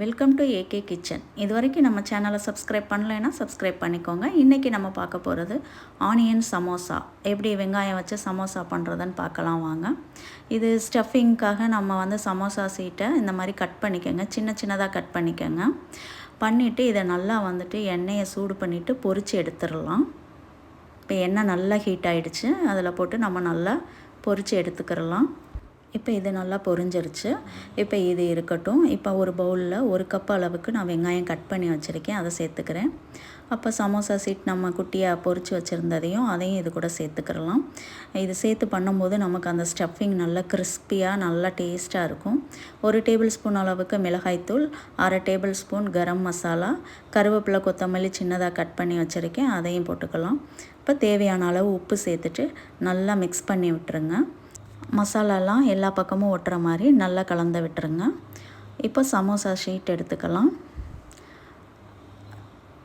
Welcome to AK kitchen இது வரைக்கும் நம்ம சேனலை சப்ஸ்கிரைப் பண்ணலைன்னா சப்ஸ்கிரைப் பண்ணிக்கோங்க. இன்றைக்கி நம்ம பார்க்க போகிறது ஆனியன் சமோசா எப்படி வெங்காயம் வச்சு சமோசா பண்ணுறதுன்னு பார்க்கலாம் வாங்க. இது ஸ்டஃபிங்க்காக நம்ம வந்து சமோசா சீட்டை இந்த மாதிரி கட் பண்ணிக்கோங்க. சின்ன சின்னதாக கட் பண்ணிக்கோங்க. பண்ணிவிட்டு இதை நல்லா வந்துட்டு எண்ணெயை சூடு பண்ணிவிட்டு பொரித்து எடுத்துடலாம். இப்போ எண்ணெய் நல்லா ஹீட் ஆகிடுச்சு அதில் போட்டு நம்ம நல்லா பொரித்து எடுத்துக்கிறலாம் இப்போ இது நல்லா பொரிஞ்சிருச்சு. இப்போ இது இருக்கட்டும். இப்போ ஒரு பவுலில் ஒரு கப் அளவுக்கு நான் வெங்காயம் கட் பண்ணி வச்சுருக்கேன். அதை சேர்த்துக்கிறேன். அப்போ சமோசா சீட் நம்ம குட்டியாக பொறிச்சு வச்சுருந்ததையும் அதையும் இது கூட சேர்த்துக்கிறலாம். இது சேர்த்து பண்ணும்போது நமக்கு அந்த ஸ்டஃபிங் நல்லா கிறிஸ்பியாக நல்லா டேஸ்ட்டாக இருக்கும். ஒரு டேபிள் ஸ்பூன் அளவுக்கு மிளகாய்த்தூள் அரை டேபிள் ஸ்பூன் கரம் மசாலா கருவேப்பிலை கொத்தமல்லி சின்னதாக கட் பண்ணி வச்சுருக்கேன். அதையும் போட்டுக்கலாம். இப்போ தேவையான அளவு உப்பு சேர்த்துட்டு நல்லா மிக்ஸ் பண்ணி விட்டுருங்க. மசாலாலாம் எல்லா பக்கமும் ஒட்டுற மாதிரி நல்லா கலந்து விட்டுருங்க. இப்போ சமோசா ஷீட் எடுத்துக்கலாம்.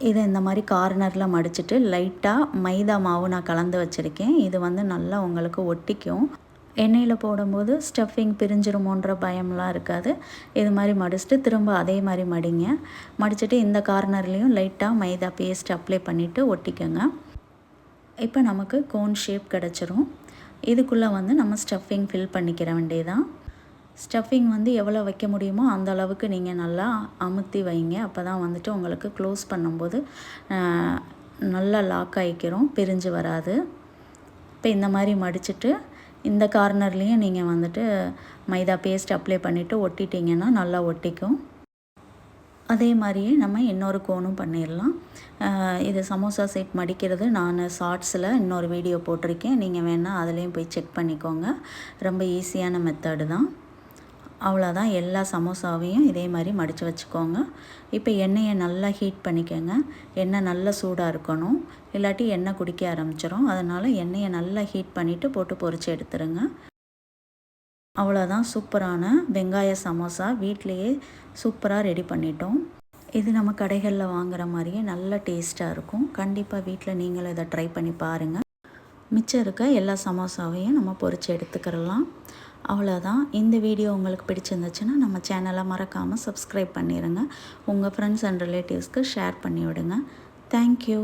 இதை இந்த மாதிரி கார்னரில் மடிச்சுட்டு லைட்டாக மைதா மாவு நான் கலந்து வச்சுருக்கேன். இது வந்து நல்லா உங்களுக்கு ஒட்டிக்கும். எண்ணெயில் போடும்போது ஸ்டஃபிங் பிரிஞ்சிருமோன்ற பயம்லாம் இருக்காது. இது மாதிரி மடிச்சுட்டு திரும்ப அதே மாதிரி மடிங்க. மடிச்சுட்டு இந்த கார்னர்லேயும் லைட்டாக மைதா பேஸ்ட் அப்ளை பண்ணிவிட்டு ஒட்டிக்கோங்க. இப்போ நமக்கு கோன் ஷேப் கிடச்சிரும். இதுக்குள்ளே வந்து நம்ம ஸ்டஃபிங் ஃபில் பண்ணிக்கிற வேண்டியதான் ஸ்டஃபிங் வந்து எவ்வளோ வைக்க முடியுமோ அந்த அளவுக்கு நீங்கள் நல்லா அமுத்தி வைங்க. அப்போ தான் வந்துட்டு உங்களுக்கு க்ளோஸ் பண்ணும்போது நல்லா லாக் ஆகிக்கிறோம் பிரிஞ்சு வராது. இப்போ இந்த மாதிரி மடிச்சுட்டு இந்த கார்னர்லேயும் நீங்கள் வந்துட்டு மைதா பேஸ்ட் அப்ளை பண்ணிவிட்டு ஒட்டிட்டிங்கன்னா நல்லா ஒட்டிக்கும். அதே மாதிரியே நம்ம இன்னொரு கோனும் பண்ணிடலாம் இது சமோசா செட் மடிக்கிறது. நான் ஷார்ட்ஸில் இன்னொரு வீடியோ போட்டிருக்கேன். நீங்கள் வேணால் அதுலேயும் போய் செக் பண்ணிக்கோங்க. ரொம்ப ஈஸியான மெத்தடு தான். அவ்வளோதான் எல்லா சமோசாவையும் இதே மாதிரி மடித்து வச்சுக்கோங்க. இப்போ எண்ணெயை நல்லா ஹீட் பண்ணிக்கோங்க. எண்ணெய் நல்லா சூடாக இருக்கணும். இல்லாட்டி எண்ணெய் குடிக்க ஆரம்பிச்சிடும் அதனால் எண்ணெயை நல்லா ஹீட் பண்ணிவிட்டு போட்டு பொறிச்சு எடுத்துருங்க. அவ்வளோதான் சூப்பரான வெங்காய சமோசா. வீட்லேயே சூப்பராக ரெடி பண்ணிட்டோம். இது நம்ம கடைகளில் வாங்குகிற மாதிரியே நல்ல டேஸ்ட்டாக இருக்கும். கண்டிப்பாக வீட்டில் நீங்களும் இதை ட்ரை பண்ணி பாருங்கள் மிச்சம் இருக்க எல்லா சமோசாவையும் நம்ம பொறிச்சு எடுத்துக்கிறலாம் அவ்வளோதான் இந்த வீடியோ உங்களுக்கு பிடிச்சிருந்துச்சுன்னா நம்ம சேனலை மறக்காமல் சப்ஸ்கிரைப் பண்ணிடுங்க உங்கள் ஃப்ரெண்ட்ஸ் அண்ட் ரிலேட்டிவ்ஸ்க்கு ஷேர் பண்ணி விடுங்க தேங்க்யூ